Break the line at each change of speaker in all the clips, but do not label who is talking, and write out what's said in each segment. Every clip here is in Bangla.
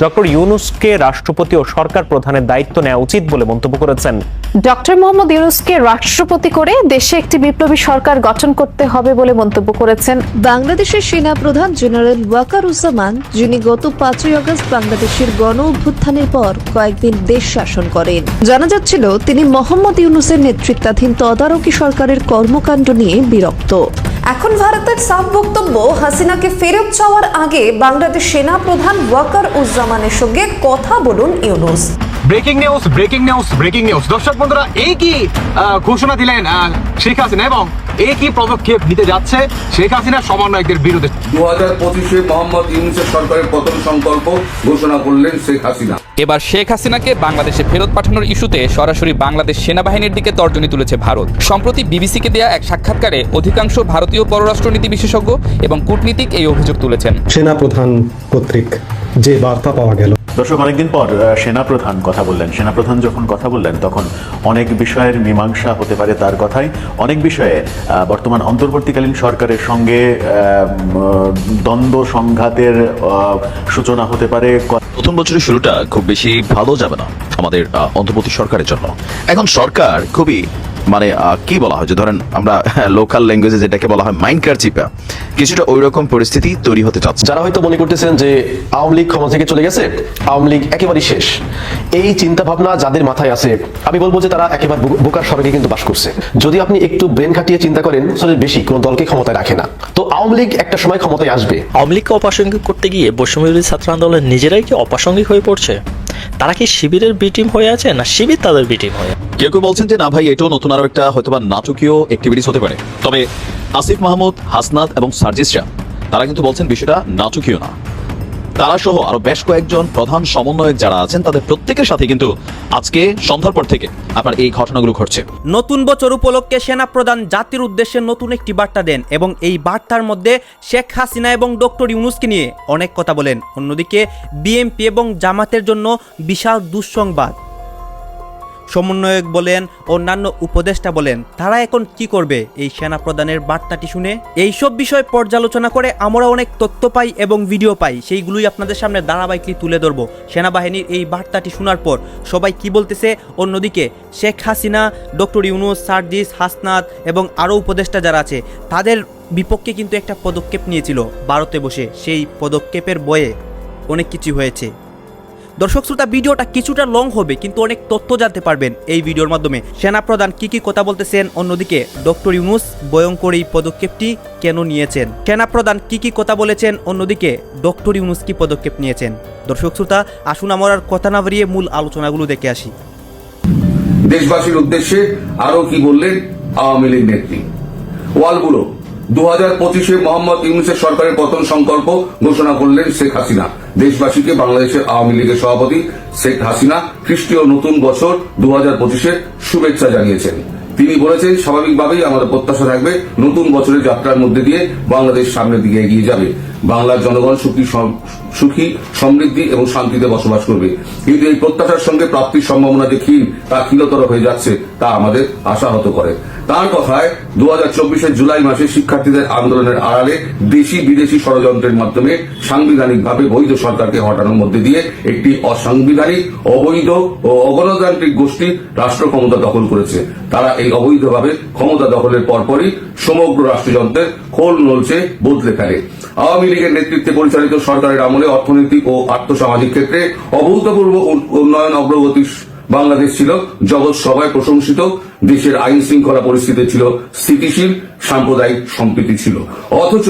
ডক্টর ইউনুসকে রাষ্ট্রপতি ও সরকার প্রধানের দায়িত্ব নেওয়া উচিত বলে মন্তব্য করেছেন।
ডক্টর মোহাম্মদ ইউনুসকে রাষ্ট্রপতি করে দেশে একটি বিপ্লবী সরকার গঠন করতে হবে বলে মন্তব্য করেছেন।
বাংলাদেশের সেনা প্রধান জেনারেল ওয়াকার ওয়াকারুজ্জামান যিনি গত পাঁচই আগস্ট বাংলাদেশের গণ অভ্যুত্থানের পর কয়েকদিন দেশ শাসন করেন। জানা যাচ্ছিল তিনি মোহাম্মদ ইউনুসের নেতৃত্বাধীন তদারকি সরকারের কর্মকাণ্ড নিয়ে বিরক্ত।
এখন ভারতের সাফ বক্তব্য, হাসিনাকে ফেরত চাওয়ার আগে বাংলাদেশ সেনা প্রধান ওয়াকার উজ্জামানের সঙ্গে কথা বলুন Yunus.
Breaking news breaking news breaking news. দর্শক বন্ধুরা এই কি ঘোষণা দিলেন শেখ হাসিনা এবং এই কি পদক্ষেপ নিতে যাচ্ছে? শেখ হাসিনা সমন্বয়কদের বিরুদ্ধে।
দু হাজার পঁচিশে মোহাম্মদ ইউনুসের সরকারের পতন সংকল্প ঘোষণা করলেন শেখ হাসিনা।
এবার শেখ হাসিনাকে বাংলাদেশে ফেরত পাঠানোর ইস্যুতে সরাসরি বাংলাদেশ সেনাবাহিনীর দিকে তর্জনী তুলেছে ভারত। সম্প্রতি বিবিসিকে দেয়া এক সাক্ষাৎকারে অধিকাংশ ভারতীয় পররাষ্ট্রনীতি বিশেষজ্ঞ এবং কূটনীতিক এই অভিযোগ তুলেছেন।
সেনা প্রধান কর্তৃক যে বার্তা পাওয়া গেল
দর্শক, অনেকদিন পর সেনাপ্রধান কথা বললেন। সেনাপ্রধান যখন কথা বললেন, তখন অনেক বিষয়ের মীমাংসা হতে পারে তার কথাই। অনেক বিষয়ে বর্তমান অন্তর্বর্তীকালীন সরকারের সঙ্গে দ্বন্দ্ব সংঘাতের সূচনা হতে পারে।
প্রথম বছরের শুরুটা খুব বেশি ভালো যাবে না আমাদের অন্তর্বর্তী সরকারের জন্য। এখন সরকার খুবই মানে কি বলা হয়? যে ধরেন আমরা লোকাল ল্যাঙ্গুয়েজে যেটাকে বলা হয় মাইন্ড কারচিপা কিছুটা ওই রকম পরিস্থিতি তৈরি হতে চাচ্ছে
যারা হয়তো মনে করতেছেন যে আওয়ামী লীগ ক্ষমতা থেকে চলে গেছে আওয়ামী লীগ একেবারেই শেষ। এই চিন্তা ভাবনা যাদের মাথায় আছে আমি বলব যে তারা একেবারে বোকার স্বর্গে কিন্তু বাস করছে। যদি আপনি একটু ব্রেন খাটিয়ে চিন্তা করেন তাহলে বেশি কোনো দলকে ক্ষমতায় রাখে না। তো আওয়ামী লীগ একটা সময় ক্ষমতায় আসবে।
আওয়ামী লীগকে অপ্রাসঙ্গিক করতে গিয়ে বৈষম্যবিরোধী ছাত্র আন্দোলন নিজেরাই কি অপ্রাসঙ্গিক হয়ে পড়ছে? তারা কি শিবিরের বিটিম হয়ে আছে না শিবির তাদের বিটিম হয়ে
কেউ কেউ বলছেন যে, না ভাই, এটাও নতুন আরও একটা হয়তো বা নাটকীয় অ্যাক্টিভিটিস হতে পারে। তবে আসিফ মাহমুদ, হাসনাত এবং সার্জিস তারা কিন্তু বলছেন বিষয়টা নাটকীয় না। তারা সহ আরও বেশ কয়েকজন প্রধান সমন্বয়ক যারা আছেন, তাদের প্রত্যেকের সাথে কিন্তু আজকে সন্ধ্যার পর থেকে আপনার এই ঘটনাগুলো ঘটছে।
নতুন বছর উপলক্ষে সেনা প্রধান জাতির উদ্দেশ্যে নতুন একটি বার্তা দেন এবং এই বার্তার মধ্যে শেখ হাসিনা এবং ডক্টর ইউনুসকে নিয়ে অনেক কথা বলেন। অন্যদিকে বিএমপি এবং জামাতের জন্য বিশাল দুঃসংবাদ। সমন্বয়ক বলেন, অন্যান্য উপদেষ্টা বলেন, তারা এখন কি করবে? এই সেনা প্রদানের বার্তাটি শুনে এইসব বিষয় পর্যালোচনা করে আমরা অনেক তথ্য পাই এবং ভিডিও পাই। সেইগুলোই আপনাদের সামনে ধারাবাহিকলি তুলে ধরবো। সেনাবাহিনীর এই বার্তাটি শোনার পর সবাই কি বলতেছে? অন্যদিকে শেখ হাসিনা, ডক্টর ইউনুস, সার্জিস, হাসনাত এবং আরও উপদেষ্টা যারা আছে, তাদের বিপক্ষে কিন্তু একটা পদক্ষেপ নিয়েছিল ভারতে বসে। সেই পদক্ষেপের বয়ে অনেক কিছু হয়েছে। দর্শক শ্রোতা, ভিডিওটা কিছুটা লং হবে, কিন্তু অনেক তথ্য জানতে পারবেন এই ভিডিওর মাধ্যমে। সেনাপ্রধান কি কি কথা বলতেছেন? অন্যদিকে, ডক্টর ইউনুস ভয়ঙ্কর এই পদক্ষেপটি কেন নিয়েছেন? সেনাপ্রধান কি কি কথা বলেছেন? অন্যদিকে, ডক্টর ইউনুস কি পদক্ষেপ নিয়েছেন? দর্শক শ্রোতা, আসুন আমার আর কথা না বাড়িয়ে মূল আলোচনাগুলো দেখে আসি।
দেশবাসীর উদ্দেশ্যে আরও কি বললেন? আওয়ামী লীগ নেত্রী। ওয়ালগুলো দু হাজার পঁচিশে মোহাম্মদ ইউনুসের সরকারের পতন সংকল্প ঘোষণা করলেন শেখ হাসিনা। দেশবাসীকে বাংলাদেশের আওয়ামী লীগের সভাপতি শেখ হাসিনা খ্রিস্টীয় নতুন বছর দু হাজার পঁচিশের শুভেচ্ছা জানিয়েছেন। তিনি বলেছেন, স্বাভাবিকভাবেই আমাদের প্রত্যাশা থাকবে নতুন বছরের যাত্রার মধ্যে দিয়ে বাংলাদেশ সামনের দিকে এগিয়ে যাবে। বাংলার জনগণ সুখী সুখী, সমৃদ্ধি এবং শান্তিতে বসবাস করবে। কিন্তু এই প্রত্যাশার সঙ্গে প্রাপ্তির সম্ভাবনা যে ক্ষীণ, তা ক্ষীণতর হয়ে যাচ্ছে, তা আমাদের আশাহত করে। তার কথায় দু হাজার জুলাই মাসে শিক্ষার্থীদের আন্দোলনের আড়ালে দেশি বিদেশি ষড়যন্ত্রের মাধ্যমে সাংবিধানিকভাবে বৈধ সরকারকে হটানোর মধ্যে দিয়ে একটি অসাংবিধানিক, অবৈধ ও অগণতান্ত্রিক গোষ্ঠী রাষ্ট্র ক্ষমতা দখল করেছে। তারা এই অবৈধভাবে ক্ষমতা দখলের পরপরই সমগ্র রাষ্ট্রযন্ত্রের খোল নলছে বদলে ফেলে। আওয়ামী লীগের নেতৃত্বে পরিচালিত সরকারের আমলে অর্থনৈতিক ও আর্থসামাজিক ক্ষেত্রে অভূতপূর্ব উন্নয়ন অগ্রগতি বাংলাদেশ ছিল জগৎ সবাই প্রশংসিত, দেশের আইন শৃঙ্খলা পরিস্থিতি ছিল স্থিতিশীল, সাম্প্রদায়িক সম্প্রীতি ছিল। অথচ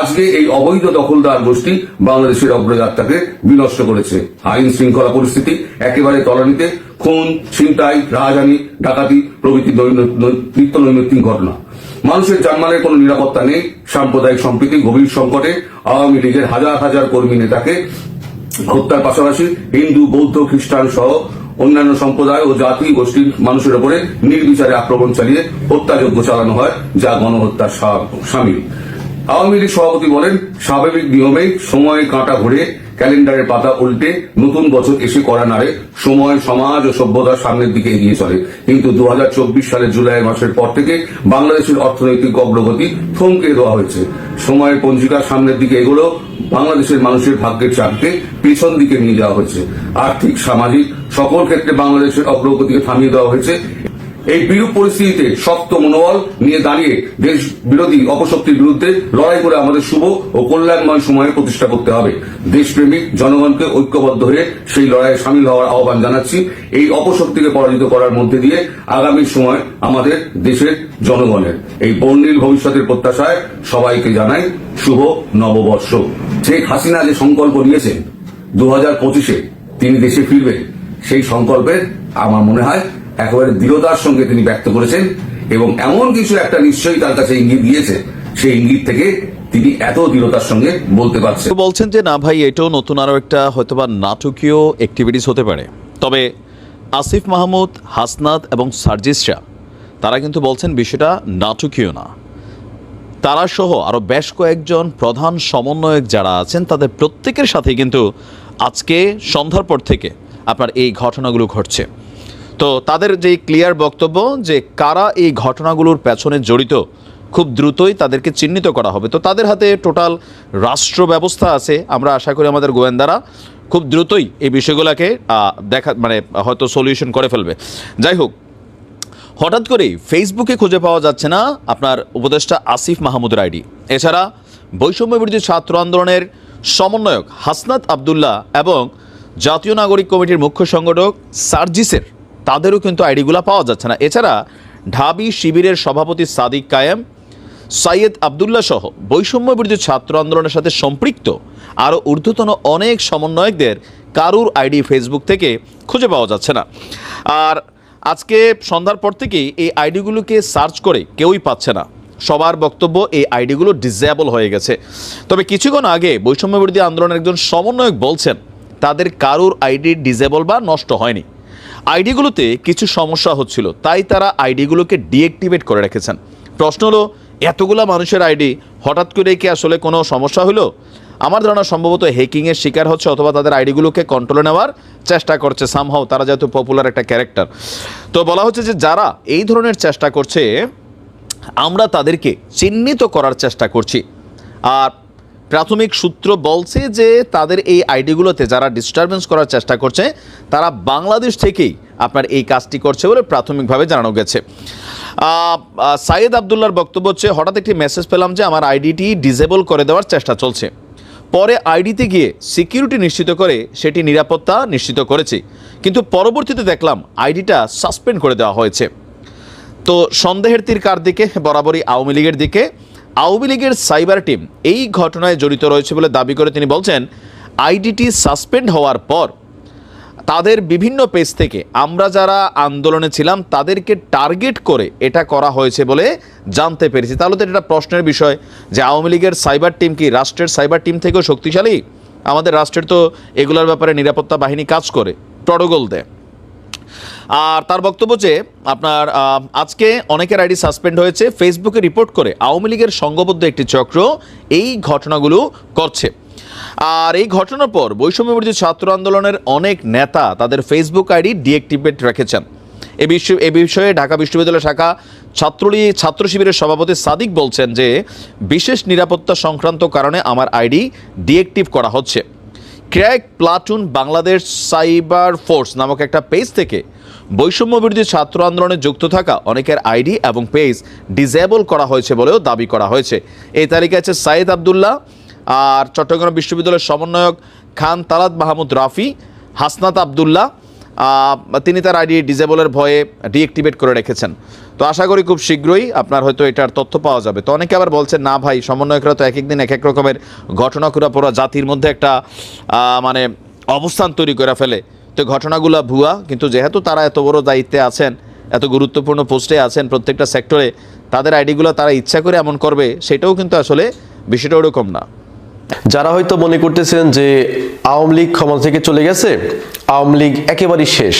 আজকে এই অবৈধ দখলদার গোষ্ঠী বাংলাদেশের অগ্রযাত্রাকে বিনষ্ট করেছে। আইন শৃঙ্খলা পরিস্থিতি একেবারে তলানিতে, খুন, ছিনতাই রাজধানী ডাকাতি প্রভৃতি নিত্য নৈমিত্তিক ঘটনা। মানুষের জানমালের কোনো নিরাপত্তা নেই, সাম্প্রদায়িক সম্প্রীতি গভীর সংকটে আওয়ামী লীগের হাজার হাজার কর্মী নেতাকে হত্যার পাশাপাশি হিন্দু, বৌদ্ধ, খ্রিস্টান সহ অন্যান্য সম্প্রদায় ও জাতি গোষ্ঠীর মানুষের উপরে নির্বিচারে আক্রমণ চালিয়ে হত্যাযজ্ঞ চালানো হয়, যা গণহত্যার সামিল। আওয়ামী লীগ সভাপতি বলেন, স্বাভাবিক নিয়মে সময়ে কাঁটা ঘুরে ক্যালেন্ডারের পাতা উল্টে নতুন বছর এসে করা নাড়ে, সময়, সমাজ ও সভ্যতার সামনের দিকে এগিয়ে চলে। কিন্তু দু সালের জুলাই মাসের পর থেকে বাংলাদেশের অর্থনৈতিক অগ্রগতি থমকে দেওয়া হয়েছে। সময়ের পঞ্জিকার সামনের দিকে এগুলো বাংলাদেশের মানুষের ভাগ্যের চাপকে পিছন দিকে নিয়ে যাওয়া হয়েছে। আর্থিক, সামাজিক সকল ক্ষেত্রে বাংলাদেশের অগ্রগতিকে থামিয়ে দেওয়া হয়েছে। এই বিরূপ পরিস্থিতিতে শক্ত মনোবল নিয়ে দাঁড়িয়ে দেশ বিরোধী অপশক্তির বিরুদ্ধে লড়াই করে আমাদের শুভ ও কল্যাণময় সময়ে প্রতিষ্ঠা করতে হবে। দেশপ্রেমিক জনগণকে ঐক্যবদ্ধ হয়ে সেই লড়াইয়ে সামিল হওয়ার আহ্বান জানাচ্ছি। এই অপশক্তিকে পরাজিত করার মধ্যে দিয়ে আগামী সময় আমাদের দেশের জনগণের এই বর্ণিল ভবিষ্যতের প্রত্যাশায় সবাইকে জানাই শুভ নববর্ষ। শেখ হাসিনা যে সংকল্প নিয়েছেন দু হাজার পঁচিশে তিনি দেশে ফিরবেন, সেই সংকল্পের আমার মনে হয় একেবারে দৃঢ়তার সঙ্গে তিনি ব্যক্ত করেছেন এবং এমন কিছু একটা নিশ্চয়ই তার কাছে ইঙ্গিত দিয়েছে, সেই ইঙ্গিত থেকে তিনি এত দৃঢ়তার সঙ্গে বলতে পারছেন।
বলছেন যে, না ভাই, এটাও নতুন আরও একটা হয়তোবা নাটকীয় অ্যাক্টিভিটিস হতে পারে। তবে আসিফ মাহমুদ, হাসনাত এবং সার্জিস শাহ, তারা কিন্তু বলছেন বিষয়টা নাটকীয় না। তারা সহ আরও বেশ কয়েকজন প্রধান সমন্বয়ক যারা আছেন, তাদের প্রত্যেকের সাথে কিন্তু আজকে সন্ধ্যার পর থেকে আপনার এই ঘটনাগুলো ঘটছে। তো তাদের যে ক্লিয়ার বক্তব্য যে কারা এই ঘটনাগুলোর পেছনে জড়িত, খুব দ্রুতই তাদেরকে চিহ্নিত করা হবে। তো তাদের হাতে টোটাল রাষ্ট্র ব্যবস্থা আছে, আমরা আশা করি আমাদের গোয়েন্দারা খুব দ্রুতই এই বিষয়গুলোকে দেখা মানে হয়তো সলিউশন করে ফেলবে। যাই হোক, হঠাৎ করেই ফেসবুকে খুঁজে পাওয়া যাচ্ছে না আপনার উপদেষ্টা আসিফ মাহমুদের আইডি। এছাড়া বৈষম্য বিরোধী ছাত্র আন্দোলনের সমন্বয়ক হাসনাত আবদুল্লাহ এবং জাতীয় নাগরিক কমিটির মুখ্য সংগঠক সার্জিসের তাদেরও কিন্তু আইডিগুলো পাওয়া যাচ্ছে না। এছাড়া ঢাবি শিবিরের সভাপতি সাদিক কায়েম, সাইয়েদ আবদুল্লাহ সহ বৈষম্য বিরোধী ছাত্র আন্দোলনের সাথে সম্পৃক্ত আরও ঊর্ধ্বতন অনেক সমন্বয়কদের কারুর আইডি ফেসবুক থেকে খুঁজে পাওয়া যাচ্ছে না। আর আজকে সন্ধ্যার পর থেকেই এই আইডিগুলোকে সার্চ করে কেউই পাচ্ছে না। সবার বক্তব্য এই আইডিগুলো ডিসেবল হয়ে গেছে। তবে কিছুক্ষণ আগে বৈষম্য বিরোধী আন্দোলনের একজন সমন্বয়ক বলছেন, তাদের কারুর আইডি ডিসেবল বা নষ্ট হয়নি। আইডিগুলোতে কিছু সমস্যা হচ্ছিল, তাই তারা আইডিগুলোকে ডিঅ্যাক্টিভেট করে রেখেছেন। প্রশ্ন হলো, এতগুলা মানুষের আইডি হঠাৎ করে কি আসলে কোনো সমস্যা হলো? আমার ধারণা সম্ভবত হ্যাকিংয়ের শিকার হচ্ছে অথবা তাদের আইডিগুলোকে কন্ট্রোলে নেওয়ার চেষ্টা করছে সামহাও তারা যেহেতু পপুলার একটা ক্যারেক্টার তো বলা হচ্ছে যে যারা এই ধরনের চেষ্টা করছে, আমরা তাদেরকে চিহ্নিত করার চেষ্টা করছি। আর প্রাথমিক সূত্র বলছে যে তাদের এই আইডিগুলোতে যারা ডিস্টারবেন্স করার চেষ্টা করছে, তারা বাংলাদেশ থেকেই আপনার এই কাজটি করছে বলে প্রাথমিকভাবে জানানো গেছে। সাইয়েদ আবদুল্লার বক্তব্য হচ্ছে, হঠাৎ একটি মেসেজ পেলাম যে আমার আইডিটি ডিসেবল করে দেওয়ার চেষ্টা চলছে। পরে আইডিতে গিয়ে সিকিউরিটি নিশ্চিত করে সেটি নিরাপত্তা নিশ্চিত করেছি। কিন্তু পরবর্তীতে দেখলাম আইডিটা সাসপেন্ড করে দেওয়া হয়েছে। তো সন্দেহের তীর কার দিকে? বরাবরই আওয়ামী লীগের দিকে। আওয়ামী লীগের সাইবার টিম এই ঘটনায় জড়িত রয়েছে বলে দাবি করে তিনি বলছেন, আইডিটি সাসপেন্ড হওয়ার পর তাদের বিভিন্ন পেজ থেকে আমরা যারা আন্দোলনে ছিলাম তাদেরকে টার্গেট করে এটা করা হয়েছে বলে জানতে পেরেছি। তাহলে তো এটা প্রশ্নের বিষয় যে আওয়ামী লীগের সাইবার টিম কি রাষ্ট্রের সাইবার টিম থেকেও শক্তিশালী? আমাদের রাষ্ট্রের তো এগুলোর ব্যাপারে নিরাপত্তা বাহিনী কাজ করে, প্রটোকল দেয়। আর তার বক্তব্য যে আপনার আজকে অনেকের আইডি সাসপেন্ড হয়েছে ফেসবুকে রিপোর্ট করে আওয়ামী লীগের সংঘবদ্ধ একটি চক্র এই ঘটনাগুলো করছে। আর এই ঘটনার পর বৈষম্য বিরোধী ছাত্র আন্দোলনের অনেক নেতা তাদের ফেসবুক আইডি ডিঅ্যাক্টিভেট রেখেছেন। এ বিষয়ে এ বিষয়ে ঢাকা বিশ্ববিদ্যালয় শাখা ছাত্রলী, ছাত্র শিবিরের সভাপতি সাদিক বলছেন যে, বিশেষ নিরাপত্তা সংক্রান্ত কারণে আমার আইডি ডিঅ্যাক্টিভ করা হচ্ছে। Crack platoon Bangladesh cyber force নামক একটা পেজ থেকে বৈষম্য বিরোধী ছাত্র আন্দোলনে যুক্ত থাকা অনেকের আইডি এবং পেজ ডিসেবল করা হয়েছে বলেও দাবি করা হয়েছে। এই তালিকায় আছে সাইদ আবদুল্লাহ আর চট্টগ্রাম বিশ্ববিদ্যালয়ের সমন্বয়ক খান তালাত মাহমুদ রাফি, হাসনাত আবদুল্লাহ তিনি তার আইডি ডিসেবলের ভয়ে ডিএক্টিভেট করে রেখেছেন। তো আশা করি খুব শীঘ্রই আপনার হয়তো এটার তথ্য পাওয়া যাবে। তো অনেকে আবার বলছেন, না ভাই, সমন্বয়করা তো এক এক দিন এক এক রকমের ঘটনা করে পুরো জাতির মধ্যে একটা মানে অবস্থান তৈরি করে ফেলে। তো ঘটনাগুলো ভুয়া, কিন্তু যেহেতু তারা এত বড় দায়িত্বে আছেন, এত গুরুত্বপূর্ণ পোস্টে আছেন প্রত্যেকটা সেক্টরে, তাদের আইডিগুলো তারা ইচ্ছা করে এমন করবে, সেটাও কিন্তু আসলে বিষয়টা ওরকম না।
যারা হয়তো মনে করতেছেন যে আওয়ামী লীগ ক্ষমতা থেকে চলে গেছে, আওয়ামী লীগ একেবারেই শেষ।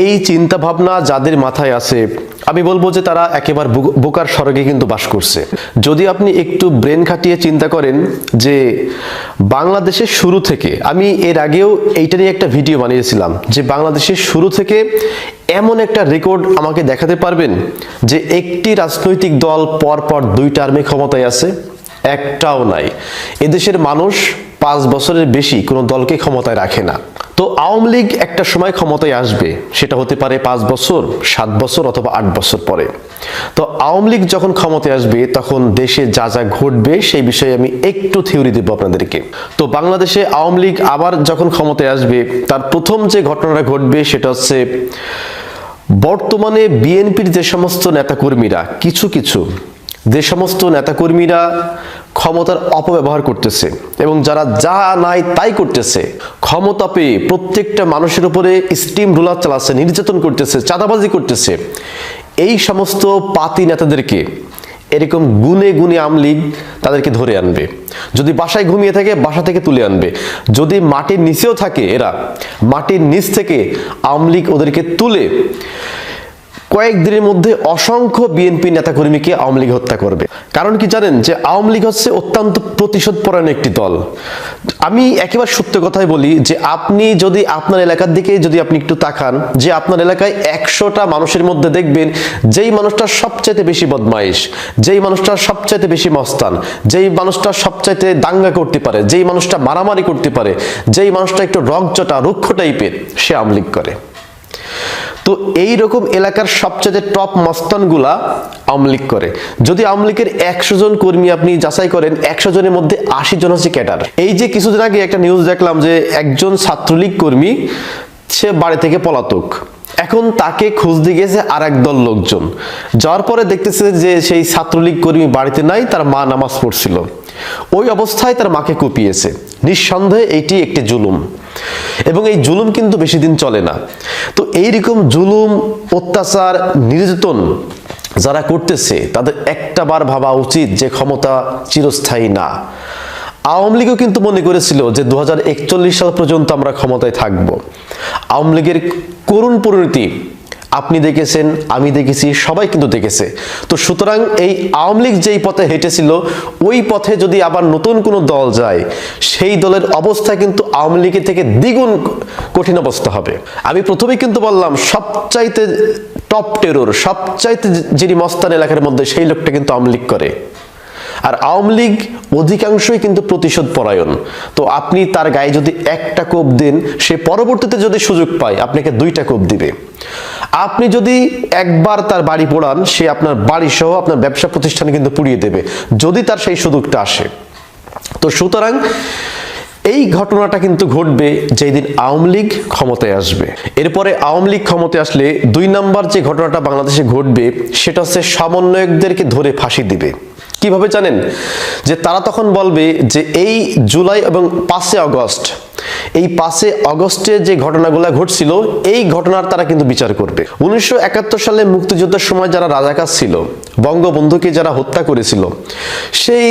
এই চিন্তা ভাবনা যাদের মাথায় আছে, আমি বলব যে তারা একেবারে বোকার স্বর্গে কিন্তু বাস করছে। যদি আপনি একটু ব্রেন খাটিয়ে চিন্তা করেন যে বাংলাদেশের শুরু থেকে, আমি এর আগেও এইটা নিয়ে একটা ভিডিও বানিয়েছিলাম, যে বাংলাদেশের শুরু থেকে এমন একটা রেকর্ড আমাকে দেখাতে পারবেন যে একটি রাজনৈতিক দল পর পর দুই টার্মে ক্ষমতায় আছে, একটাও নাই। এদেশের মানুষ পাঁচ বছরের বেশি কোনো দলকে ক্ষমতায় রাখে না। তো আওয়ামী লীগ একটা সময় ক্ষমতায় আসবে, সেটা হতে পারে পাঁচ বছর, সাত বছর অথবা আট বছর পরে। তো আওয়ামী লীগ যখন ক্ষমতায় আসবে, তখন দেশে যা যা ঘটবে, সেই বিষয়ে আমি একটু থিওরি দেবো আপনাদেরকে। তো বাংলাদেশে আওয়ামী লীগ আবার যখন ক্ষমতায় আসবে, তার প্রথম যে ঘটনাটা ঘটবে, সেটা হচ্ছে বর্তমানে বিএনপির যে সমস্ত নেতাকর্মীরা, কিছু কিছু যে সমস্ত নেতাকর্মীরা ক্ষমতার অপব্যবহার করতেছে এবং যারা যা নাই তাই করতেছে, ক্ষমতা পেয়ে প্রত্যেকটা মানুষের উপরে স্টিম রোলার চালাচ্ছে, নির্যাতন করতেছে, চাঁদাবাজি করতেছে, এই সমস্ত পাতি নেতাদেরকে এরকম গুনে গুনে আমলিগ তাদেরকে ধরে আনবে। যদি বাসায় ঘুমিয়ে থাকে, বাসা থেকে তুলে আনবে। যদি মাটির নিচেও থাকে এরা, মাটির নিচ থেকে আমলিগ ওদেরকে তুলে কয়েকদিনের মধ্যে অসংখ্য বিএনপি নেতাকর্মীকে আওয়ামী লীগ হত্যা করবে। কারণ কি জানেন যে আওয়ামী লীগ হচ্ছে অত্যন্ত প্রতিশোধ পরায়ণ একটি দল। আমি একেবারে সত্য কথাই বলি যে আপনি যদি আপনার এলাকার দিকে যদি আপনি একটু তাকান, যে আপনার এলাকায় একশোটা মানুষের মধ্যে দেখবেন যেই মানুষটা সবচাইতে বেশি বদমাইশ, যেই মানুষটা সবচাইতে বেশি মস্তান, যেই মানুষটা সবচাইতে দাঙ্গা করতে পারে, যেই মানুষটা মারামারি করতে পারে, যেই মানুষটা একটু রকচটা রুক্ষ টাইপের, সে আওয়ামী লীগ করে। তো এই রকম এলাকার সবচেয়ে টপ মস্তানগুলা আওয়ামী লীগ করে। যদি আওয়ামী লীগের একশো জন কর্মী আপনি যাচাই করেন, একশো জনের মধ্যে আশি জন হচ্ছে ক্যাডার এই যে কিছুদিন আগে একটা নিউজ দেখলাম যে একজন ছাত্রলীগ কর্মী, সে বাড়ি থেকে পলাতক। এখন তাকে খুঁজতে গেছে আর দল লোকজন। যাওয়ার পরে দেখতেছে যে সেই ছাত্রলীগ কর্মী বাড়িতে নাই, তার মা নামাজ পড়ছিল। ওই অবস্থায় তার মাকে কুপিয়েছে। নিঃসন্দেহে এইটি একটি জুলুম। এবং এই জুলুম কিন্তু বেশি দিন চলে না। তো এইরকম জুলুম, অত্যাচার, নির্যাতন যারা করতেছে, তাদের একটা বার ভাবা উচিত যে ক্ষমতা চিরস্থায়ী না। আওয়ামী লীগও কিন্তু মনে করেছিল যে দু হাজার একচল্লিশ সাল পর্যন্ত আমরা ক্ষমতায় থাকব। আওয়ামী লীগের করুণ পরিণতি আপনি দেখেছেন, আমি দেখেছি, সবাই কিন্তু দেখেছে। তো সুতরাং এই আওয়ামী লীগ যেই পথে হেঁটেছিল, ওই পথে যদি আবার নতুন কোনো দল যায়, সেই দলের অবস্থা কিন্তু আওয়ামী লীগের থেকে দ্বিগুণ কঠিন অবস্থা হবে। আমি প্রথমেই কিন্তু বললাম, সবচাইতে টপ টেরোর সবচাইতে যিনি মস্তান এলাকার মধ্যে, সেই লোকটা কিন্তু আওয়ামী লীগ করে। আর আওয়ামী লীগ অধিকাংশই কিন্তু প্রতিশোধ পরায়ণ। তো আপনি তার গায়ে যদি একটা কোপ দেন, সে পরবর্তীতে যদি সুযোগ পায়, আপনাকে দুইটা কোপ দিবে। আপনি যদি একবার তার বাড়ি পোড়ান, সে আপনার বাড়ি সহ আপনার ব্যবসা প্রতিষ্ঠানে কিন্তু পুড়িয়ে দেবে, যদি তার সেই সুযোগটা আসে। তো সুতরাং এই ঘটনাটা কিন্তু ঘটবে যেই দিন আওয়ামী লীগ ক্ষমতায় আসবে। এরপরে আওয়ামী লীগ ক্ষমতায় আসলে দুই নাম্বার যে ঘটনাটা বাংলাদেশে ঘটবে, সেটা হচ্ছে সমন্বয়কদেরকে ধরে ফাঁসি দিবে। কীভাবে জানেন? যে তারা তখন বলবে যে এই জুলাই এবং পাঁচে আগস্ট, এই পাঁচে অগস্টে যে ঘটনাগুলো ঘটছিল, এই ঘটনার তারা কিন্তু বিচার করবে। উনিশশো একাত্তর সালে মুক্তিযুদ্ধের সময় যারা রাজাকার ছিল, বঙ্গবন্ধুকে যারা হত্যা করেছিল, সেই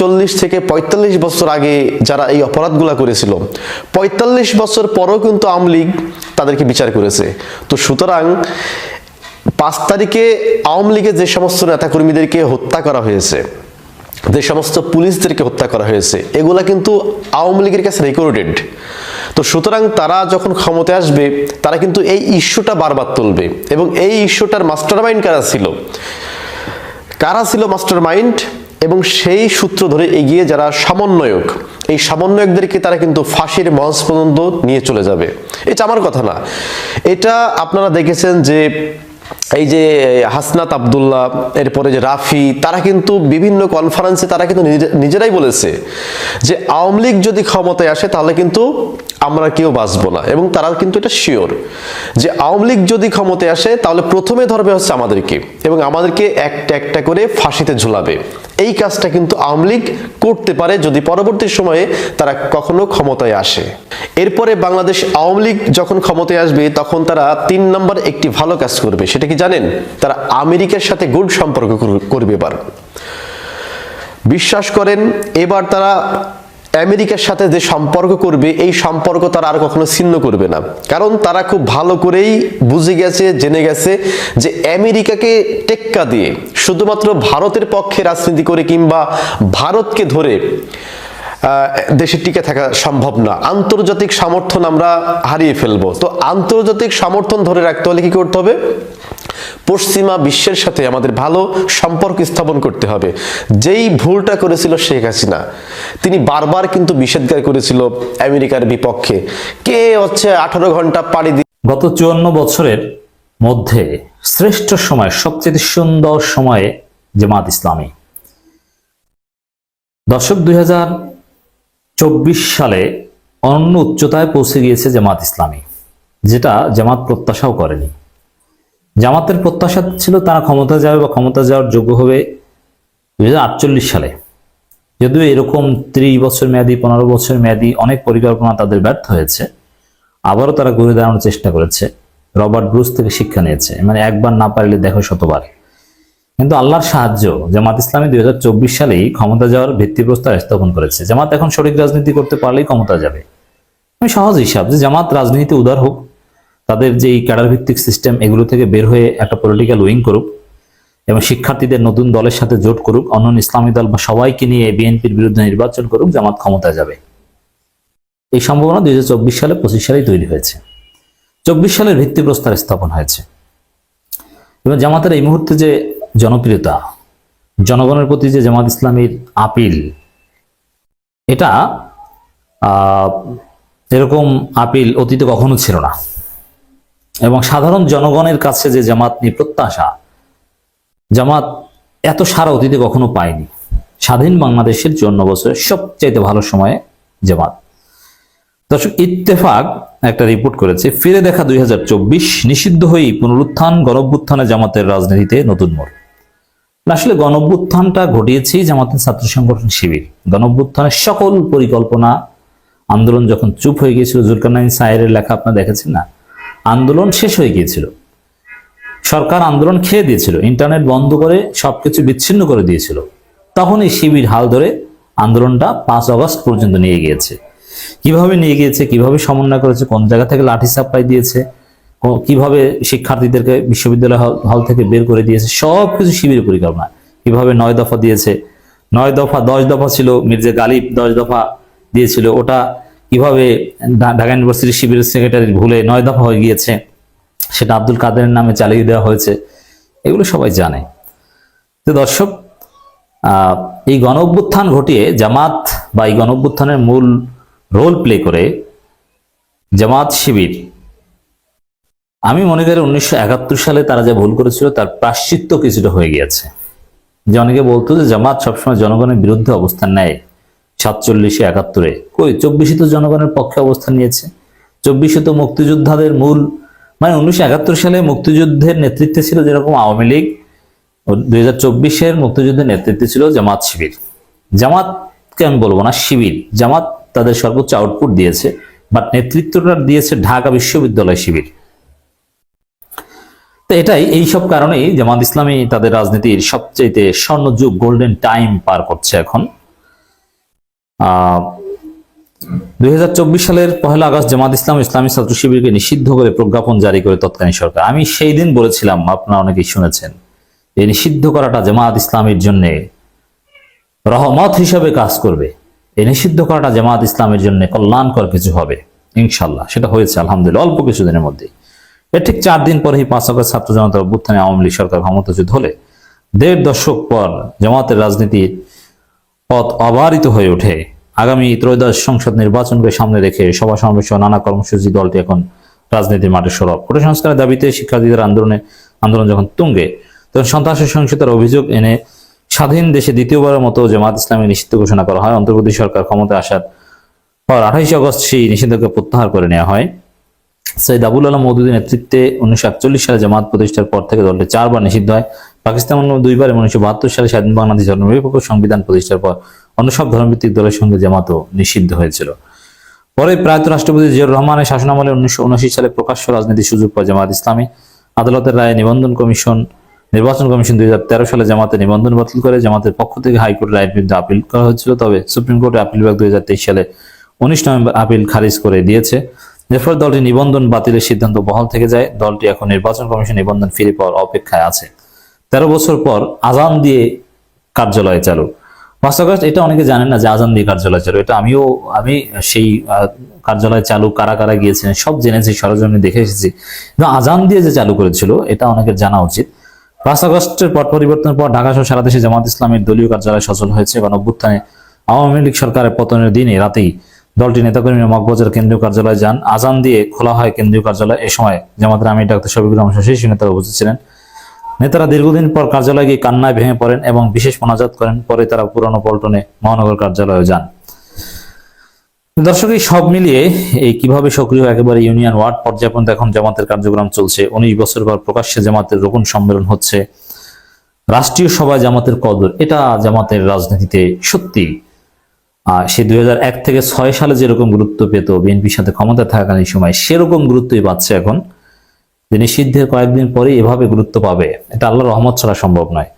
চল্লিশ থেকে পঁয়তাল্লিশ বছর আগে যারা এই অপরাধগুলো করেছিল, পঁয়তাল্লিশ বছর পরও কিন্তু আওয়ামী লীগ তাদেরকে বিচার করেছে। তো সুতরাং পাঁচ তারিখে আওয়ামী লীগের যে সমস্ত নেতাকর্মীদেরকে হত্যা করা হয়েছে, যে সমস্ত পুলিশদেরকে হত্যা করা হয়েছে, এগুলা কিন্তু আওয়ামী লীগের কাছে রেকর্ডেড তো সুতরাং তারা যখন ক্ষমতায় আসবে, তারা কিন্তু এই ইস্যুটা বারবার তুলবে। এবং এই ইস্যুটার মাস্টার মাইন্ড কারা ছিল? কারা ছিল মাস্টার মাইন্ড এবং সেই সূত্র ধরে এগিয়ে যারা সমন্বয়ক, এই সমন্বয়কদেরকে তারা কিন্তু ফাঁসির মঞ্চ পর্যন্ত নিয়ে চলে যাবে। এটা আমার কথা না। এটা আপনারা দেখেছেন যে এই যে হাসনাত আবদুল্লাহ, এরপরে যে রাফি, তারা কিন্তু বিভিন্ন কনফারেন্সে তারা কিন্তু নিজে- নিজেরাই বলেছে যে আওয়ামী লীগ যদি ক্ষমতায় আসে তাহলে কিন্তু আমরা কেউ বাঁচবো না। এবং তারা কিন্তু এটা শিওর যে আওয়ামী লীগ যদি ক্ষমতায় আসে তাহলে প্রথমে ধরবে হচ্ছে আমাদেরকে এবং আমাদেরকে একটা একটা করে ফাঁসিতে ঝুলাবে। এই কাজটা কিন্তু আওয়ামী লীগ করতে পারে যদি পরবর্তী সময়ে তারা কখনো ক্ষমতায় আসে। এরপরে বাংলাদেশ আওয়ামী লীগ যখন ক্ষমতায় আসবে, তখন তারা তিন নম্বর একটি ভালো কাজ করবে। সেটা কি জানেন? তারা আমেরিকার সাথে গুড সম্পর্ক করবে এবার। বিশ্বাস করেন, এবার তারা আমেরিকার সাথে যে সম্পর্ক করবে, এই সম্পর্ক তারা আর কখনো ছিন্ন করবে না। কারণ তারা খুব ভালো করেই বুঝে গেছে, জেনে গেছে যে আমেরিকাকে টেক্কা দিয়ে শুধুমাত্র ভারতের পক্ষে রাজনীতি করে কিংবা ভারতকে ধরে দেশে টিকে থাকা সম্ভব না। আন্তর্জাতিক সমর্থন আমরা হারিয়ে ফেলব। তো আন্তর্জাতিক সমর্থন ধরে রাখতে হলে কি করতে হবে? পশ্চিমা বিশ্বের সাথে আমাদের ভালো সম্পর্ক স্থাপন করতে হবে। যেই ভুলটা করেছিল শেখ হাসিনা, তিনি বারবার কিন্তু নিষেধাজ্ঞা করেছিল আমেরিকার বিপক্ষে। কে হচ্ছে আঠারো ঘণ্টা পাড়ি দিয়ে
গত চুয়ান্ন বছরের মধ্যে শ্রেষ্ঠ সময়, সবচেয়ে সুন্দর সময়ে জামাত ইসলামী। দশক দুই সালে অন্য উচ্চতায় পৌঁছে গিয়েছে জামাত ইসলামী, যেটা জামাত প্রত্যাশাও করেনি। জামাতের প্রত্যাশা ছিল তারা ক্ষমতা যাবে বা ক্ষমতা যাওয়ার যোগ্য হবে দুই হাজার আটচল্লিশ সালে। যদিও এরকম ত্রিশ বছর মেয়াদি, পনেরো বছর মেয়াদি অনেক পরিকল্পনা তাদের ব্যর্থ হয়েছে। আবারও তারা ঘুরে দাঁড়ানোর চেষ্টা করেছে। রবার্ট ব্রুস থেকে শিক্ষা নিয়েছে। মানে একবার না পারলে দেখো শতবার। কিন্তু আল্লাহর সাহায্য জামাত ইসলামী দুই হাজার চব্বিশ সালেই ক্ষমতা যাওয়ার ভিত্তিপ্রস্তর স্থাপন করেছে। জামাত এখন সঠিক রাজনীতি করতে পারলেই ক্ষমতা যাবে। আমি সহজ হিসাব যে জামাত রাজনীতি উদার হোক তাদের যে এই ক্যাডার ভিত্তিক সিস্টেম এগুলো থেকে বের হয়ে একটা পলিটিক্যাল উইং করুক এবং শিক্ষার্থীদের নতুন দলের সাথে জোট করুক অন্য ইসলামী দল বা সবাইকে নিয়ে বিএনপির বিরুদ্ধে নির্বাচন করুক, জামাত ক্ষমতা যাবে। এই সম্ভাবনা দুই চব্বিশ সালে, পঁচিশ সালেই তৈরি হয়েছে। চব্বিশ সালের ভিত্তিপ্রস্তর স্থাপন হয়েছে। এবং জামাতের এই মুহূর্তে যে জনপ্রিয়তা, জনগণের প্রতি যে জামাত ইসলামীর আপিল, এটা এরকম আপিল অতীতে কখনো ছিল না। এবং সাধারণ জনগণের কাছে যে জামাত নিয়ে প্রত্যাশা, জামাত এত সারা অতীতে কখনো পায়নি। স্বাধীন বাংলাদেশের চুয়ান্ন বছরের সবচাইতে ভালো সময়ে জামাত। দর্শক, ইত্তেফাক একটা রিপোর্ট করেছে, ফিরে দেখা দুই হাজার চব্বিশ, নিষিদ্ধ হয়েই পুনরুত্থান গণভ্যুত্থানে জামাতের রাজনীতিতে নতুন মোড়। আসলে গণভ্যুত্থানটা ঘটিয়েছেই জামাতের ছাত্র সংগঠন শিবির। গণভ্যুত্থানের সকল পরিকল্পনা, আন্দোলন যখন চুপ হয়ে গিয়েছিল জুলকারনাইন সায়ের লেখা আপনারা দেখেছেন না? আন্দোলন শেষ হয়ে গিয়েছিল। সরকার আন্দোলন খেয়ে দিয়েছিল, ইন্টারনেট বন্ধ করে সবকিছু বিচ্ছিন্ন করে দিয়েছিল। তখন এই শিবির হাল ধরে আন্দোলনটা পাঁচ আগস্ট পর্যন্ত নিয়ে গিয়েছে। কীভাবে নিয়ে গিয়েছে, কীভাবে সমন্বয় করেছে, কোন জায়গা থেকে লাঠি চাপাই দিয়েছে কীভাবে শিক্ষার্থীদেরকে বিশ্ববিদ্যালয় হল- থেকে বের করে দিয়েছে সব কিছু শিবিরের পরিকল্পনা। কীভাবে নয় দফা দিয়েছে, নয় দফা দশ দফা ছিল, মির্জা গালিব দশ দফা দিয়েছিল, ওটা কীভাবে ঢাকা ইউনিভার্সিটি শিবিরের সেক্রেটারি ভুলে নয় দফা হয়ে গিয়েছে, সেটা আব্দুল কাদেরের নামে চালিয়ে দেওয়া হয়েছে, এগুলো সবাই জানে। তো দর্শক এই গণ অভ্যুত্থান ঘটিয়ে জামাত বা এই গণ অভ্যুত্থানের মূল রোল প্লে করে জামাত শিবির। আমি মনে করি উনিশশো একাত্তর সালে তারা যে ভুল করেছিল তার প্রাশ্চিত্য কিছুটা হয়ে গিয়েছে। যে অনেকে বলতো যে জামাত সবসময় জনগণের বিরুদ্ধে অবস্থান নেয়। সাতচল্লিশে একাত্তরে। কই, চব্বিশে তো জনগণের পক্ষে অবস্থান নিয়েছে। চব্বিশে তো মুক্তিযোদ্ধাদের মূল মানে উনিশশো একাত্তর সালে মুক্তিযুদ্ধের নেতৃত্বে ছিল যেরকম আওয়ামী লীগ দুই হাজার চব্বিশের মুক্তিযুদ্ধের নেতৃত্বে ছিল জামাত শিবির। জামাতকে আমি বলব না, শিবির। জামাত তাদের সর্বোচ্চ আউটপুট দিয়েছে বাট নেতৃত্বটা দিয়েছে ঢাকা বিশ্ববিদ্যালয় শিবির। তো এটাই, এই সব কারণেই জামাত ইসলামী তাদের রাজনীতির সবচেয়ে স্বর্ণযুগ গোল্ডেন টাইম পার করছে এখন। দুই হাজার চব্বিশ সালের পহেলা আগস্ট জামাত ইসলাম ইসলামী ছাত্র শিবিরকে নিষিদ্ধ করে প্রজ্ঞাপন জারি করে তৎকালীন সরকার। আমি সেই দিন বলেছিলাম, আপনারা অনেকেই শুনেছেন এই নিষিদ্ধ করাটা জামাত ইসলামের জন্য রহমত হিসাবে কাজ করবে। এই নিষিদ্ধ করাটা জামাত ইসলামের জন্য কল্যাণকর কিছু হবে ইনশাল্লাহ সেটা হয়েছে, আলহামদুলিল্লাহ, অল্প কিছুদিনের মধ্যেই। এর ঠিক চার দিন পরেই পাঁচ আগস্ট ছাত্র জনতা অভ্যুত্থানে আওয়ামী লীগ সরকার ক্ষমতাচ্যুত হলে দেড় দশক পর জামাতের রাজনীতির পথ অবারিত হয়ে ওঠে। আগামী ত্রয়োদশ সংসদ নির্বাচনকে সামনে রেখে সভা সমাবেশ নানা কর্মসূচি দলটি এখন রাজনীতির মাঠে সরব। কোটা সংস্কারের দাবিতে শিক্ষার্থীদের আন্দোলনে আন্দোলন যখন তুঙ্গে, তখন সন্ত্রাসের সহিংসতার অভিযোগ এনে স্বাধীন দেশে দ্বিতীয়বারের মতো জামাত ইসলামী নিষিদ্ধ ঘোষণা করা হয়। অন্তর্বর্তী সরকার ক্ষমতায় আসার পর আঠাইশে আগস্ট সেই নিষেধাজ্ঞা প্রত্যাহার করে নেওয়া হয়। সৈয়দ আবুল আলম মৌদুদের নেতৃত্বে উনিশশো একচল্লিশ সালে জামাত প্রতিষ্ঠার পর থেকে দলটি চারবার নিষিদ্ধ হয়। পাকিস্তান দুইবার উনিশশো বাহাত্তর সালে স্বাধীন বাংলাদেশ ধর্মনিরপেক্ষ সংবিধান প্রতিষ্ঠার পর অন্য সব ধর্মভিত্তিক দলের সঙ্গে জামাতও নিষিদ্ধ হয়েছিল। পরে প্রায়ত রাষ্ট্রপতি জিয়াউর রহমানের শাসনামলে উনিশশো উনআশি সালে প্রকাশ্য রাজনীতির সুযোগ পায় জামাত ইসলামী। আদালতের রায়ে নিবন্ধন কমিশন, নির্বাচন কমিশন দুই সালে জামাতের নিবন্ধন বাতিল করে জামাতের পক্ষ থেকে হাইকোর্টের রায়ের বিরুদ্ধে আপিল করা হয়েছিল। তবে সুপ্রিম কোর্টে আপিল বিভাগ দুই সালে উনিশ নভেম্বর আপিল খারিজ করে দিয়েছে। এর ফলে দলটি নিবন্ধন বাতিলের সিদ্ধান্ত বহাল থেকে যায়। দলটি এখন নির্বাচন কমিশন নিবন্ধন ফিরে পাওয়ার অপেক্ষায় আছে। তেরো বছর পর আজান দিয়ে কার্যালয় চালু। এটা অনেকে জানেন না যে আজান দিয়ে কার্যালয় চালু। এটা আমিও, আমি সেই কার্যালয় চালু, কারা কারা গিয়েছিলেন সব জেনেছি, সরজমিনে দেখে এসেছি। কিন্তু আজান দিয়ে যে চালু করেছিল, এটা অনেকের জানা উচিত। পাঁচ আগস্টের পট পরিবর্তনের পর ঢাকা সহ সারা দেশে জামাত ইসলামের দলীয় কার্যালয় সচল হয়েছে। অভ্যুত্থানে আওয়ামী লীগ সরকারের পতনের দিনে রাতেই দলটি নেতাকর্মীরা মগবাজার কেন্দ্রীয় কার্যালয়ে যান। আজান দিয়ে খোলা হয় কেন্দ্রীয় কার্যালয়। এ সময় জামাতের আমির ডাক্তার শফিকুর রহমান শশী নেতারা উপস্থিত ছিলেন। নেতারা দীর্ঘদিন পর কার্যালয়ে গিয়ে কান্নায় ভেঙে পড়েন এবং বিশেষ মোনাজাত করেন পরে তারা পুরনো পল্টনে মহানগর কার্যালয়ে যান। দর্শক এই সব মিলিয়ে এই কীভাবে সক্রিয় একেবারে ইউনিয়ন ওয়ার্ড পর্যায়ে এখন জামাতের কার্যক্রম চলছে উনিশ বছর পর প্রকাশ্যে জামাতের রোপণ সম্মেলন হচ্ছে। রাষ্ট্রীয় সভায় জামাতের কদর এটা জামাতের রাজনীতিতে সত্যি। আহ, সে দুই হাজার এক থেকে ছয় সালে যেরকম গুরুত্ব পেত বিএনপির সাথে ক্ষমতা থাকাকালীন সময় সেরকম গুরুত্বই পাচ্ছে এখন। যে নিষিদ্ধের কয়েকদিন পরে এভাবে গুরুত্ব পাবে। এটা আল্লাহর রহমত ছাড়া সম্ভব নয়।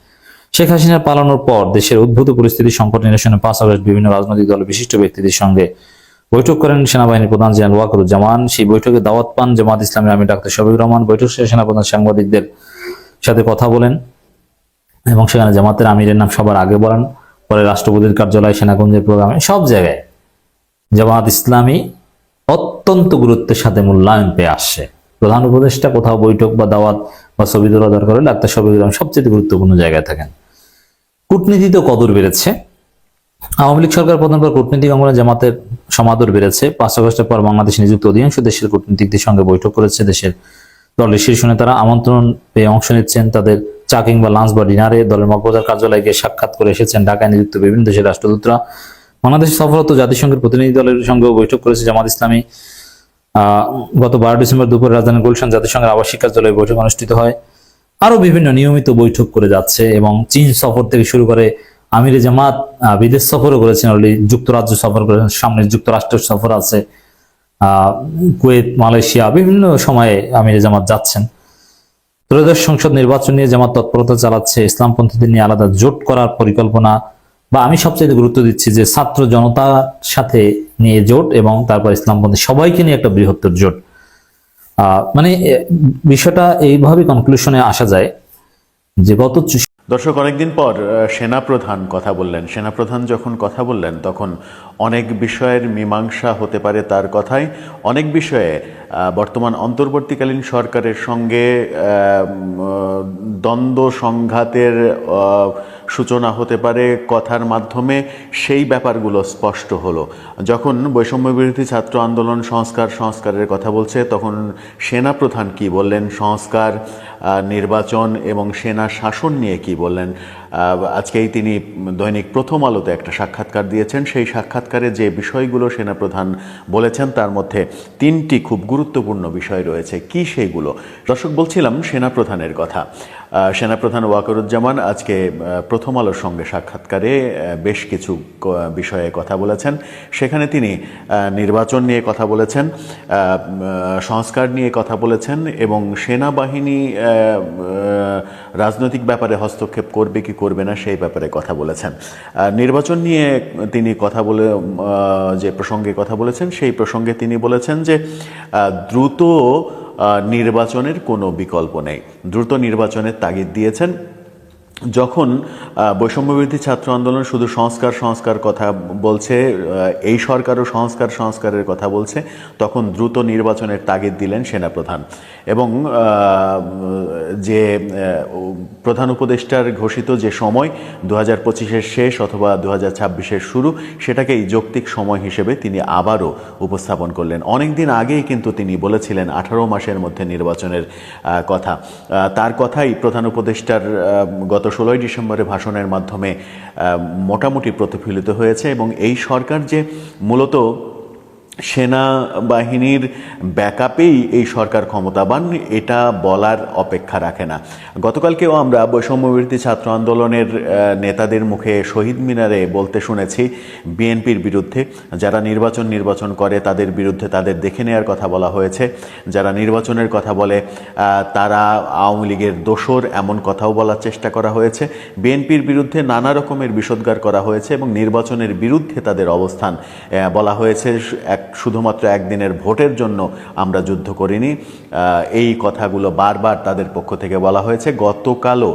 শেখ হাসিনা পালানোর পর দেশের উদ্ভূত পরিস্থিতি সংকট নিরসনে পাঁচ আগস্ট বিভিন্ন রাজনৈতিক দলের বিশিষ্ট ব্যক্তিদের সঙ্গে বৈঠক করেন সেনাবাহিনীর প্রধান জেনারেল ওয়াকরুজ্জামান। সেই বৈঠকে দাওয়াত পান জামাত ইসলামের আমি ডাক্তার শফিকুর রহমান। বৈঠক শেষে সেনাপ্রধান সাংবাদিকদের সাথে কথা বলেন এবং সেখানে জামাতের আমিরের নাম সবার আগে বলেন। পরে রাষ্ট্রপতির কার্যালয় সেনাগঞ্জের প্রোগ্রামে সব জায়গায় জামাত ইসলামী অত্যন্ত গুরুত্বের সাথে মূল্যায়ন পেয়ে আসছে। প্রধান উপদেষ্টা, কোথাও বৈঠক বা দাওয়াত বা ছবি তোলা দরকার হলে ডাক্তার শফিকুর রহমান সবচেয়ে গুরুত্বপূর্ণ জায়গায় থাকেন। কূটনীতিতেও কদর বেড়েছে। আওয়ামী লীগ সরকার প্রধান পর কূটনীতিক অঙ্গনে জামাতের সমাদর বেড়েছে। পাঁচ আগস্টের পর বাংলাদেশ নিযুক্ত অধিকাংশ দেশের কূটনীতিকদের সঙ্গে বৈঠক করেছে দেশের দলের শীর্ষ নেতারা। আমন্ত্রণ পেয়ে অংশ নিচ্ছেন তাদের চা কিংবা লাঞ্চ বা ডিনারে। দলের মগবাজার কার্যালয়ে গিয়ে সাক্ষাৎ করে এসেছেন ঢাকায় নিযুক্ত বিভিন্ন দেশের রাষ্ট্রদূতরা। বাংলাদেশ সফররত জাতিসংঘের প্রতিনিধি দলের সঙ্গেও বৈঠক করেছে জামাত ইসলামী। গত বারো ডিসেম্বর দুপুরে রাজধানী গুলশান জাতিসংঘের আবাসিক কার্যালয়ে বৈঠক অনুষ্ঠিত হয়। আরও বিভিন্ন নিয়মিত বৈঠক করে যাচ্ছে এবং চীন সফর থেকে শুরু করে আমিরে জামাত বিদেশ সফরও করেছেন অলরেডি, যুক্তরাজ্য সফর করেছেন, সামনে যুক্তরাষ্ট্রের সফর আছে কুয়েত, মালয়েশিয়া, বিভিন্ন সময়ে আমিরে জামাত যাচ্ছেন। ত্রয়োদশ সংসদ নির্বাচন নিয়ে জামাত তৎপরতা চালাচ্ছে ইসলামপন্থীদের নিয়ে আলাদা জোট করার পরিকল্পনা। বা আমি সবচেয়ে গুরুত্ব দিচ্ছি যে ছাত্র জনতার সাথে নিয়ে জোট এবং তারপর ইসলামপন্থী সবাইকে নিয়ে একটা বৃহত্তর জোট। মানে বিষয়টা এইভাবে কনক্লুশনে আসা যায় যে গত
দর্শক, অনেকদিন পর সেনাপ্রধান কথা বললেন। সেনাপ্রধান যখন কথা বললেন, তখন অনেক বিষয়ের মীমাংসা হতে পারে তার কথাই। অনেক বিষয়ে বর্তমান অন্তর্বর্তীকালীন সরকারের সঙ্গে দ্বন্দ্ব সংঘাতের সূচনা হতে পারে কথার মাধ্যমে। সেই ব্যাপারগুলো স্পষ্ট হলো। যখন বৈষম্য বিরোধী ছাত্র আন্দোলন সংস্কার, সংস্কারের কথা বলছে, তখন সেনাপ্রধান কি বললেন? সংস্কার নির্বাচন এবং সেনা শাসন নিয়ে কি বললেন? আজকেই তিনি দৈনিক প্রথম আলোতে একটা সাক্ষাৎকার দিয়েছেন। সেই সাক্ষাৎকারে যে বিষয়গুলো সেনাপ্রধান বলেছেন, তার মধ্যে তিনটি খুব গুরুত্বপূর্ণ বিষয় রয়েছে। কি সেইগুলো? দর্শক, বলছিলাম সেনাপ্রধানের কথা। সেনাপ্রধান ওয়াকরুজ্জামান আজকে প্রথম আলোর সঙ্গে সাক্ষাৎকারে বেশ কিছু বিষয়ে কথা বলেছেন। সেখানে তিনি নির্বাচন নিয়ে কথা বলেছেন সংস্কার নিয়ে কথা বলেছেন এবং সেনাবাহিনী রাজনৈতিক ব্যাপারে হস্তক্ষেপ করবে কি করবে না সেই ব্যাপারে কথা বলেছেন। নির্বাচন নিয়ে তিনি কথা বলে যে প্রসঙ্গে কথা বলেছেন, সেই প্রসঙ্গে তিনি বলেছেন যে দ্রুত নির্বাচনের কোনো বিকল্প নেই। দ্রুত নির্বাচনের তাগিদ দিয়েছেন যখন বৈষম্যবিরোধী ছাত্র আন্দোলন শুধু সংস্কার সংস্কার কথা বলছে এই সরকারও সংস্কার, সংস্কারের কথা বলছে, তখন দ্রুত নির্বাচনের তাগিদ দিলেন সেনাপ্রধান। এবং যে প্রধান উপদেষ্টার ঘোষিত যে সময় দু হাজার পঁচিশের শেষ অথবা দু হাজার ছাব্বিশের শুরু, সেটাকেই যৌক্তিক সময় হিসেবে তিনি আবারও উপস্থাপন করলেন। অনেক দিন আগেই কিন্তু তিনি বলেছিলেন আঠারো মাসের মধ্যে নির্বাচনের কথা। তার কথাই প্রধান উপদেষ্টার গত ষোলোই ডিসেম্বরে ভাষণের মাধ্যমে মোটামুটি প্রতিফলিত হয়েছে এবং এই সরকার যে মূলত সেনাবাহিনীর ব্যাকআপেই এই সরকার ক্ষমতাবান, এটা বলার অপেক্ষা রাখে না। গতকালকেও আমরা বৈষম্যবিরোধী ছাত্র আন্দোলনের নেতাদের মুখে শহীদ মিনারে বলতে শুনেছি, বিএনপির বিরুদ্ধে। যারা নির্বাচন নির্বাচন করে, তাদের বিরুদ্ধে তাদের দেখে নেওয়ার কথা বলা হয়েছে। যারা নির্বাচনের কথা বলে তারা আওয়ামী লীগের দোসর এমন কথাও বলার চেষ্টা করা হয়েছে। বিএনপির বিরুদ্ধে নানা রকমের বিষোদ্গার করা হয়েছে এবং নির্বাচনের বিরুদ্ধে তাদের অবস্থান বলা হয়েছে। এক শুধুমাত্র একদিনের ভোটের জন্য আমরা যুদ্ধ করিনি। এই কথাগুলো বারবার তাদের পক্ষ থেকে বলা হয়েছে। গতকালও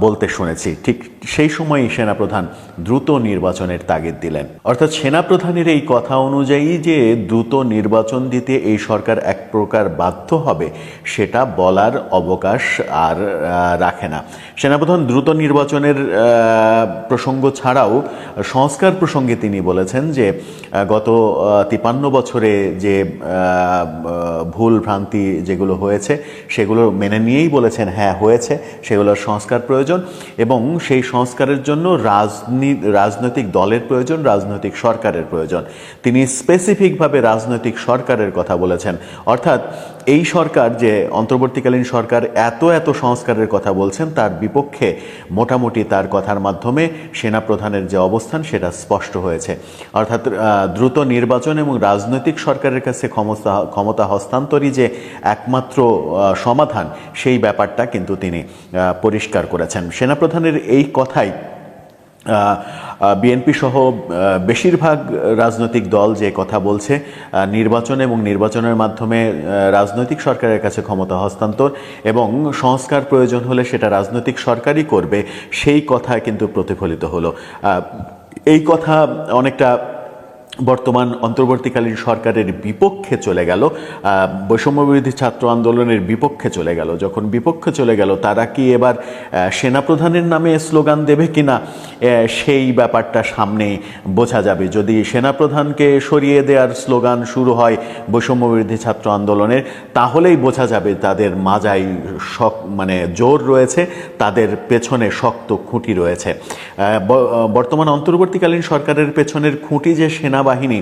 বলতে শুনেছি। ঠিক সেই সময়ই সেনাপ্রধান দ্রুত নির্বাচনের তাগিদ দিলেন। অর্থাৎ সেনাপ্রধানের এই কথা অনুযায়ী যে দ্রুত নির্বাচন দিতে এই সরকার এক প্রকার বাধ্য হবে, সেটা বলার অবকাশ আর রাখে না। সেনাপ্রধান দ্রুত নির্বাচনের প্রসঙ্গ ছাড়াও সংস্কার প্রসঙ্গে তিনি বলেছেন যে গত তিপান্ন বছরে যে ভুল ভ্রান্তি যেগুলো হয়েছে, সেগুলো মেনে নিয়েই বলেছেন হ্যাঁ হয়েছে, সেগুলোর সংস্কার প্রয়োজন এবং সেই সংস্কারের জন্য রাজনী, রাজনৈতিক দলের প্রয়োজন, রাজনৈতিক সরকারের প্রয়োজন। তিনি স্পেসিফিকভাবে রাজনৈতিক সরকারের কথা বলেছেন। অর্থাৎ এই সরকার যে অন্তর্বর্তীকালীন সরকার এত এত সংস্কারের কথা বলছেন, তার বিপক্ষে মোটামুটি তার কথার মাধ্যমে সেনাপ্রধানের যে অবস্থান সেটা স্পষ্ট হয়েছে। অর্থাৎ দ্রুত নির্বাচন এবং রাজনৈতিক সরকারের কাছে ক্ষমতা ক্ষমতা হস্তান্তরই যে একমাত্র সমাধান, সেই ব্যাপারটা কিন্তু তিনি পরিষ্কার করেছেন। সেনাপ্রধানের এই কথাই বিএনপি সহ বেশিরভাগ রাজনৈতিক দল যে কথা বলছে নির্বাচন এবং নির্বাচনের মাধ্যমে রাজনৈতিক সরকারের কাছে ক্ষমতা হস্তান্তর এবং সংস্কার প্রয়োজন হলে সেটা রাজনৈতিক সরকারই করবে, সেই কথা কিন্তু প্রতিফলিত হলো। এই কথা অনেকটা বর্তমান অন্তর্বর্তীকালীন সরকারের বিপক্ষে চলে গেল বৈষম্যবিরোধী ছাত্র আন্দোলনের বিপক্ষে চলে গেল। যখন বিপক্ষে চলে গেল তারা কি এবার সেনাপ্রধানের নামে স্লোগান দেবে কিনা আহ, সেই ব্যাপারটা সামনে বোঝা যাবে। যদি সেনাপ্রধানকে সরিয়ে দেওয়ার স্লোগান শুরু হয় বৈষম্যবিরোধী ছাত্র আন্দোলনের তাহলেই বোঝা যাবে তাদের মাজায় শক মানে জোর রয়েছে তাদের পেছনে শক্ত খুঁটি রয়েছে। বর্তমান অন্তর্বর্তীকালীন সরকারের পেছনের খুঁটি যে সেনাবাহিনী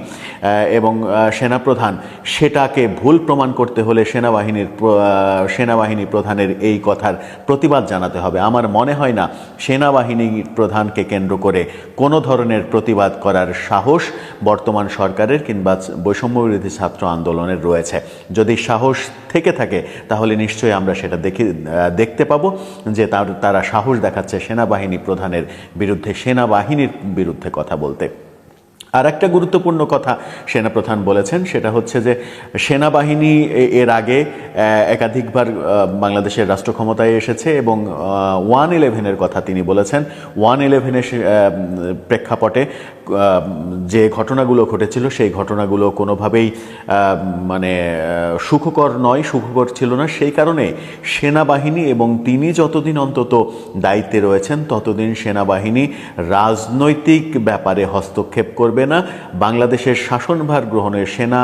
এবং সেনাপ্রধান, সেটাকে ভুল প্রমাণ করতে হলে সেনাবাহিনীর সেনাবাহিনী প্রধানের এই কথার প্রতিবাদ জানাতে হবে। আমার মনে হয় না সেনাবাহিনী প্রধানকে কেন্দ্র করে কোনো ধরনের প্রতিবাদ করার সাহস বর্তমান সরকারের কিংবা বৈষম্যবিরোধী ছাত্র আন্দোলনের রয়েছে। যদি সাহস থেকে থাকে, তাহলে নিশ্চয়ই আমরা সেটা দেখে দেখতে পাবো যে তার, তারা সাহস দেখাচ্ছে সেনাবাহিনী প্রধানের বিরুদ্ধে, সেনাবাহিনীর বিরুদ্ধে কথা বলতে। আর একটা গুরুত্বপূর্ণ কথা সেনাপ্রধান বলেছেন, সেটা হচ্ছে যে সেনাবাহিনী এর আগে একাধিকবার বাংলাদেশের রাষ্ট্র ক্ষমতায় এসেছে এবং ওয়ান ইলেভেনের কথা তিনি বলেছেন। ওয়ান ইলেভেনের প্রেক্ষাপটে যে ঘটনাগুলো ঘটেছিল, সেই ঘটনাগুলো কোনোভাবেই মানে সুখকর নয়, সুখকর ছিল না। সেই কারণে সেনাবাহিনী এবং তিনি যতদিন অন্তত দায়িত্বে রয়েছেন, ততদিন সেনাবাহিনী রাজনৈতিক ব্যাপারে হস্তক্ষেপ করবে না। বাংলাদেশের শাসনভার গ্রহণের সেনা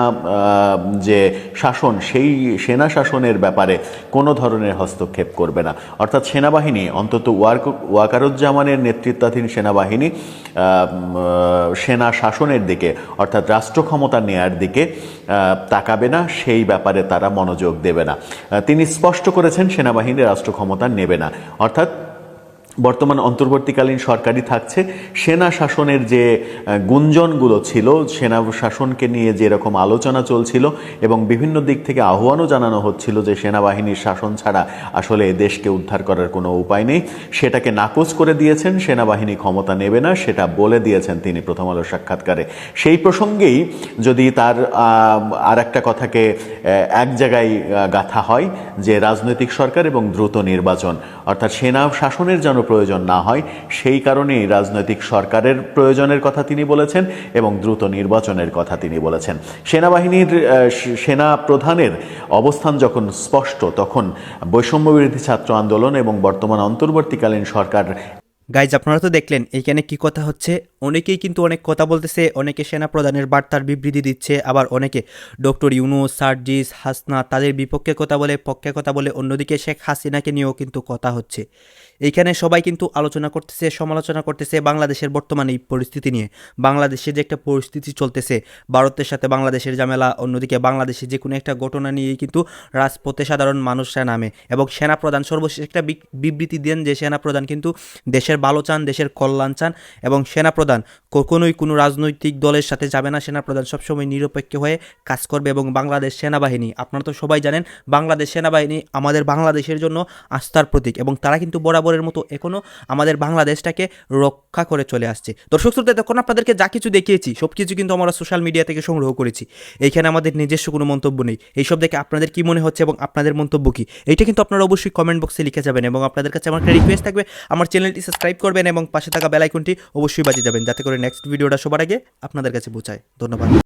যে শাসন, সেই সেনা শাসনের ব্যাপারে কোনো ধরনের হস্তক্ষেপ করবে না। অর্থাৎ সেনাবাহিনী, অন্তত ওয়ার্ক, ওয়াকারুজ্জামানের নেতৃত্বাধীন সেনাবাহিনী সেনা শাসনের দিকে, অর্থাৎ রাষ্ট্র ক্ষমতা নেয়ার দিকে তাকাবে না। সেই ব্যাপারে তারা মনোযোগ দেবে না। তিনি স্পষ্ট করেছেন, সেনাবাহিনী রাষ্ট্র ক্ষমতা নেবে না। অর্থাৎ বর্তমান অন্তর্বর্তীকালীন সরকারই থাকছে, সেনা শাসনের যে গুঞ্জনগুলো ছিল, সেনা শাসনকে নিয়ে যেরকম আলোচনা চলছিল এবং বিভিন্ন দিক থেকে আহ্বানও জানানো হচ্ছিল যে সেনাবাহিনীর শাসন ছাড়া আসলে দেশকে উদ্ধার করার কোনো উপায় নেই। সেটাকে নাকচ করে দিয়েছেন, সেনাবাহিনী ক্ষমতা নেবে না, সেটা বলে দিয়েছেন তিনি প্রথম আলো সাক্ষাৎকারে। সেই প্রসঙ্গেই যদি তার আর একটা কথাকে এক জায়গায় গাথা হয় যে রাজনৈতিক সরকার এবং দ্রুত নির্বাচন, অর্থাৎ সেনা শাসনের যেন প্রয়োজন না হয়, সেই কারণেই রাজনৈতিক সরকারের প্রয়োজনের কথা তিনি বলেছেন এবং দ্রুত নির্বাচনের কথা তিনি বলেছেন। সেনাবাহিনীর সেনা প্রধানের অবস্থান যখন স্পষ্ট, তখন বৈষম্যবিরোধী ছাত্র আন্দোলন এবং বর্তমান অন্তর্বর্তীকালীন সরকার
গাইজ আপনারা তো দেখলেন, এইখানে কি কথা হচ্ছে? অনেকেই কিন্তু অনেক কথা বলতেছে, অনেকে সেনা প্রধানের বার্তার বিবৃতি দিচ্ছে, আবার অনেকে ডক্টর ইউনুস সার্জিস হাসনা তাদের বিপক্ষে কথা বলে, পক্ষে কথা বলে, অন্যদিকে শেখ হাসিনাকে নিয়েও কিন্তু কথা হচ্ছে। এইখানে সবাই কিন্তু আলোচনা করতেছে, সমালোচনা করতেছে বাংলাদেশের বর্তমানে এই পরিস্থিতি নিয়ে। বাংলাদেশে যে একটা পরিস্থিতি চলতেছে, ভারতের সাথে বাংলাদেশের ঝামেলা, অন্যদিকে বাংলাদেশে যে কোনো একটা ঘটনা নিয়েই কিন্তু রাজপথে সাধারণ মানুষরা নামে। এবং সেনাপ্রধান সর্বশেষ একটা বিবৃতি দেন যে সেনাপ্রধান কিন্তু দেশের ভালো চান, দেশের কল্যাণ চান এবং সেনাপ্রধান। কখনোই কোনো রাজনৈতিক দলের সাথে যাবে না। সেনাপ্রধান সবসময় নিরপেক্ষ হয়ে কাজ করবে এবং বাংলাদেশ সেনাবাহিনী, আপনারা তো সবাই জানেন, বাংলাদেশ সেনাবাহিনী আমাদের বাংলাদেশের জন্য আস্থার প্রতীক এবং তারা কিন্তু বরাবরের মতো এখনও আমাদের বাংলাদেশটাকে রক্ষা করে চলে আসছে। দর্শক শ্রোতা তখন আপনাদেরকে যা কিছু দেখিয়েছি, সব কিছু কিন্তু আমরা সোশ্যাল মিডিয়া থেকে সংগ্রহ করেছি। এইখানে আমাদের নিজস্ব কোনো মন্তব্য নেই। এইসব দেখে আপনাদের কি মনে হচ্ছে এবং আপনাদের মন্তব্য কি? এইটা কিন্তু আপনারা অবশ্যই কমেন্ট বক্সে লিখে যাবেন এবং আপনাদের কাছে আমার একটা রিকোয়েস্ট থাকবে, আমার চ্যানেলটি সাবস্ক্রাইব করবেন এবং পাশে থাকা বেলাইকনটি অবশ্যই বাজিয়ে যাবেন। যাতে করে নেক্সট ভিডিওটা সবার আগে আপনাদের কাছে বোঝায় ধন্যবাদ।